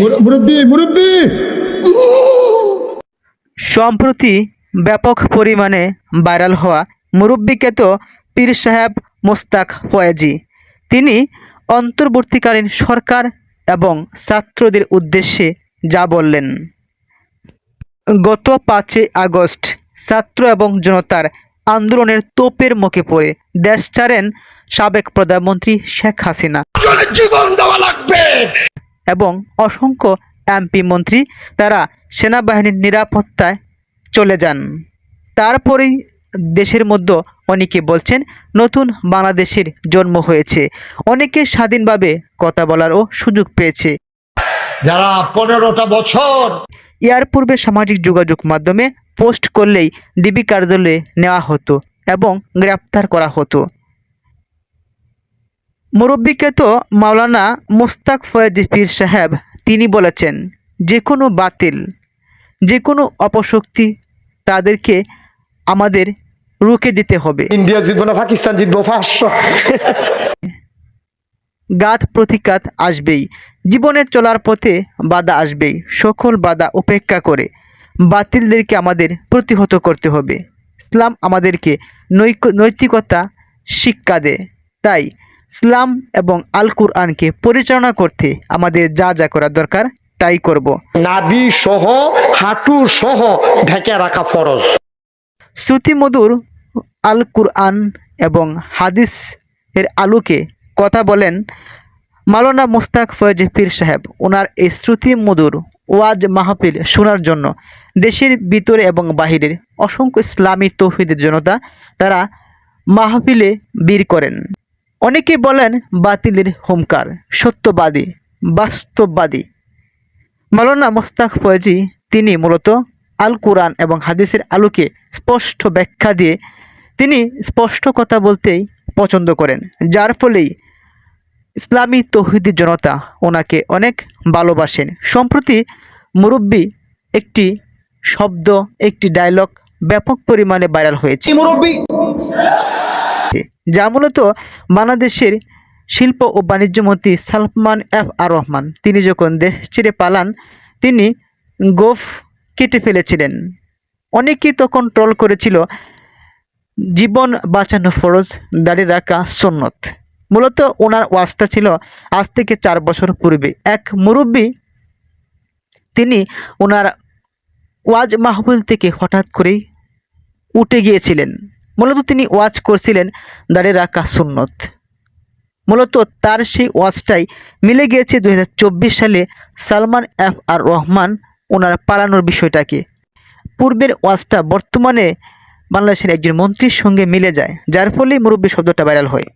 মুরব্বী মুরব্বী! সম্প্রতি ব্যাপক পরিমাণে ভাইরাল হওয়া মুরব্বিকে তো পীর সাহেব মোস্তাক ফয়েজি। তিনি অন্তর্বর্তীকালীন সরকার এবং ছাত্রদের উদ্দেশ্যে যা বললেন। গত পাঁচই আগস্ট ছাত্র এবং জনতার আন্দোলনের তোপের মুখে পড়ে দেশ ছাড়েন সাবেক প্রধানমন্ত্রী শেখ হাসিনা। জীবন দেওয়া লাগবে। এবং অসংখ্য এমপি মন্ত্রী তারা সেনাবাহিনীর নিরাপত্তায় চলে যান। তারপরেই দেশের মধ্যে অনেকে বলছেন নতুন বাংলাদেশের জন্ম হয়েছে। অনেকে স্বাধীনভাবে কথা বলারও সুযোগ পেয়েছে। যারা পনেরোটা বছর ইয়ার পূর্বে সামাজিক যোগাযোগ মাধ্যমে পোস্ট করলেই ডিবি কার্যালয়ে নেওয়া হতো এবং গ্রেপ্তার করা হতো। মুরব্বীকে তো মাওলানা মুস্তাক ফয়েজ পীর সাহেব তিনি বলেছেন যে কোনো বাতিল যে কোনো অপশক্তি তাদেরকে আমাদের রুখে দিতে হবে। ইন্ডিয়া জিতবো না পাকিস্তান জিতবো পাঁচশো। গাত প্রতিঘাত আসবেই জীবনে চলার পথে বাধা আসবেই সকল বাধা উপেক্ষা করে বাতিলদেরকে আমাদের প্রতিহত করতে হবে। ইসলাম আমাদেরকে নৈক- নৈতিকতা শিক্ষা দেয় তাই ইসলাম এবং আল কুরআনকে পরিচালনা করতে আমাদের যা যা করা দরকার তাই করব। নাবি সহ হাঁটু সহ ঢেকে রাখা ফরজ। শ্রুতিমধুর আল কুরআন এবং হাদিস এর আলোকে কথা বলেন মালানা মুস্তাক ফয়েজ পীর সাহেব। ওনার এই শ্রুতিমধুর ওয়াজ মাহফিল শোনার জন্য দেশের ভিতরে এবং বাহিরের অসংখ্য ইসলামী তৌহিদের জনতা তারা মাহফিলে বীর করেন। অনেকে বলেন বাতিলের হুমকার সত্যবাদী, বাস্তববাদী। মাওলানা মোস্তাক ফয়েজি, তিনি মূলত আল কোরআন এবং হাদিসের আলোকে স্পষ্ট ব্যাখ্যা দিয়ে তিনি স্পষ্ট কথা বলতেই পছন্দ করেন, যার ফলেই ইসলামী তৌহিদি জনতা ওনাকে অনেক ভালোবাসেন। সম্প্রতি মুরব্বী একটি শব্দ, একটি ডায়লগ ব্যাপক পরিমাণে ভাইরাল হয়েছে। মুরব্বী যা মূলত বাংলাদেশের শিল্প ও বাণিজ্য মন্ত্রী সালমান এফ আর রহমান। তিনি যখন দেশ ছেড়ে পালান, তিনি গোফ কেটে ফেলেছিলেন। অনেকেই তখন ট্রল করেছিল, জীবন বাঁচানো ফরজ, দাঁড়িয়ে রাখা সন্নত। মূলত ওনার ওয়াজটা ছিল, আজ থেকে চার বছর পূর্বে। এক মুরব্বী, তিনি ওনার ওয়াজ মাহবুল থেকে হঠাৎ করেই উঠে গিয়েছিলেন। মূলত তিনি ওয়াজ করছিলেন দাঁড়িয়ে রাখা সুন্নত। মূলত তার সেই ওয়াজটাই মিলে গিয়েছে দুই হাজার চব্বিশ সালে সালমান এফ আর রহমান ওনার পালানোর বিষয়টাকে। পূর্বের ওয়াজটা বর্তমানে বাংলাদেশের একজন মন্ত্রীর সঙ্গে মিলে যায়, যার ফলে মুরব্বী শব্দটা ভাইরাল হয়।